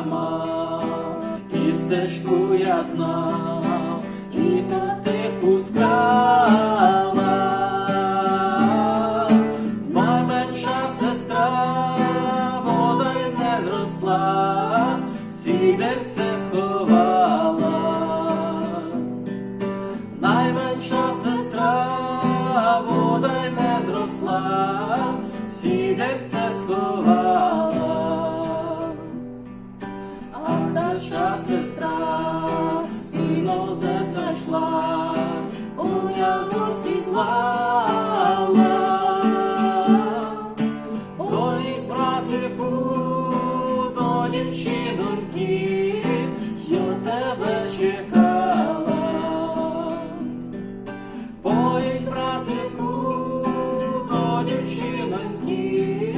я і стежку я знав, і тут ти пускала, найменша сестра, вода й не зросла, сідерце сховала. Найменша сестра, вода й не зросла, сідерце сховала, а старша сестра сінозе знайшла, коня зосідлала. Ой, братику, до дівчиноньки, що тебе чекала. Ой, братику, до дівчиноньки,